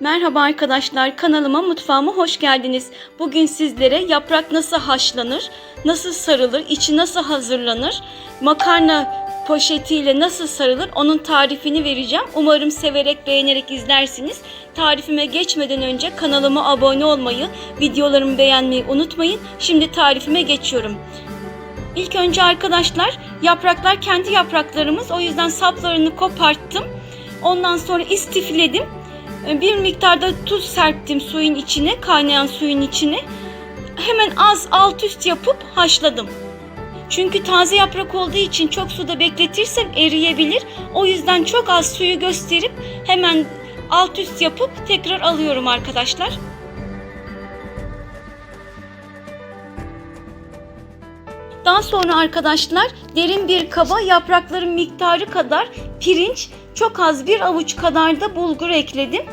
Merhaba arkadaşlar, kanalıma mutfağıma hoş geldiniz. Bugün sizlere yaprak nasıl haşlanır, nasıl sarılır, içi nasıl hazırlanır, makarna poşetiyle nasıl sarılır onun tarifini vereceğim. Umarım severek beğenerek izlersiniz. Tarifime geçmeden önce kanalıma abone olmayı, videolarımı beğenmeyi unutmayın. Şimdi tarifime geçiyorum. İlk önce arkadaşlar yapraklar kendi yapraklarımız o yüzden saplarını koparttım. Ondan sonra istifledim. Bir miktarda tuz serptim suyun içine, kaynayan suyun içine. Hemen az alt üst yapıp haşladım. Çünkü taze yaprak olduğu için çok suda bekletirsem eriyebilir. O yüzden çok az suyu gösterip hemen alt üst yapıp tekrar alıyorum arkadaşlar. Daha sonra arkadaşlar derin bir kaba yaprakların miktarı kadar pirinç, çok az bir avuç kadar da bulgur ekledim.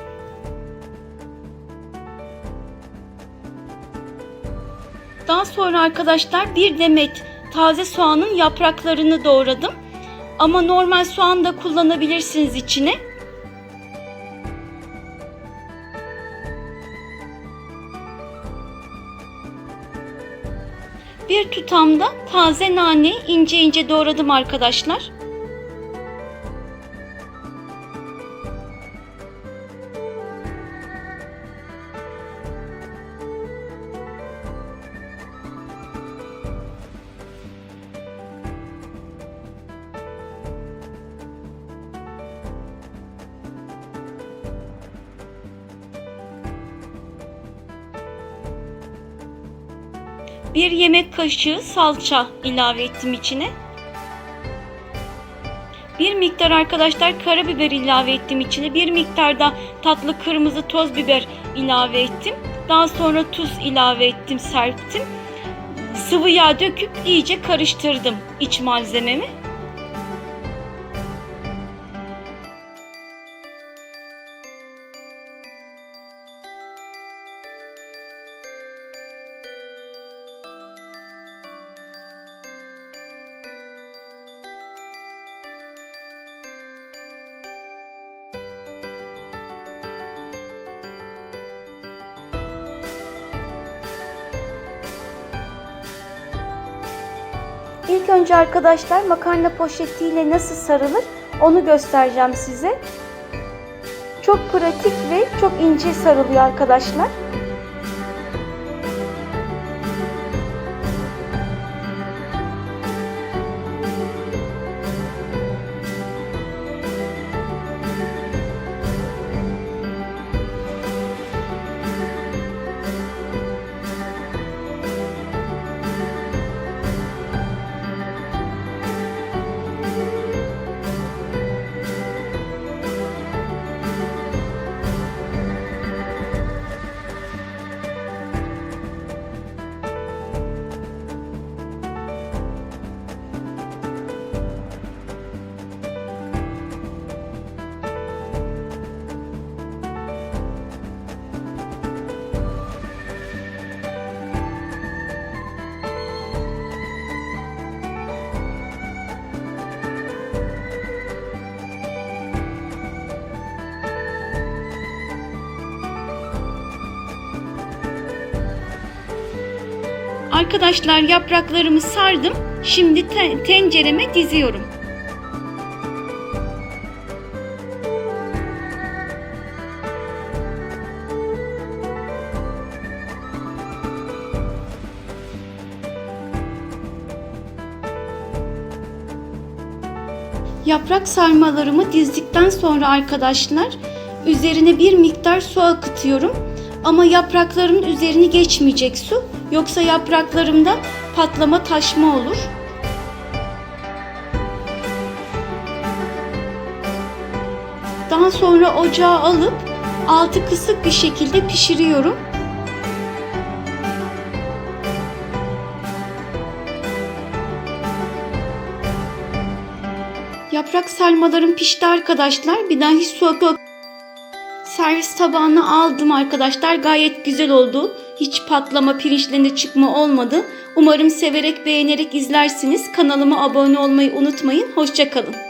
Daha sonra arkadaşlar bir demet taze soğanın yapraklarını doğradım. Ama normal soğan da kullanabilirsiniz içine. Bir tutamda taze nane ince ince doğradım arkadaşlar. Bir yemek kaşığı salça ilave ettim içine. Bir miktar arkadaşlar karabiber ilave ettim içine. Bir miktar da tatlı kırmızı toz biber ilave ettim. Daha sonra tuz ilave ettim, serptim. Sıvı yağ döküp iyice karıştırdım iç malzememi. İlk önce arkadaşlar makarna poşetiyle nasıl sarılır onu göstereceğim size. Çok pratik ve çok ince sarılıyor arkadaşlar. Arkadaşlar yapraklarımı sardım. Şimdi te- tencereme diziyorum. Yaprak sarmalarımı dizdikten sonra arkadaşlar üzerine bir miktar su akıtıyorum. Ama yapraklarımın üzerini geçmeyecek su. Yoksa yapraklarımda patlama taşma olur. Daha sonra ocağa alıp altı kısık bir şekilde pişiriyorum. Yaprak sarmalarım pişti arkadaşlar. Bir daha hiç su ak- Servis tabağına aldım arkadaşlar. Gayet güzel oldu. Hiç patlama, pirinçlerinde çıkma olmadı. Umarım severek, beğenerek izlersiniz. Kanalıma abone olmayı unutmayın. Hoşçakalın.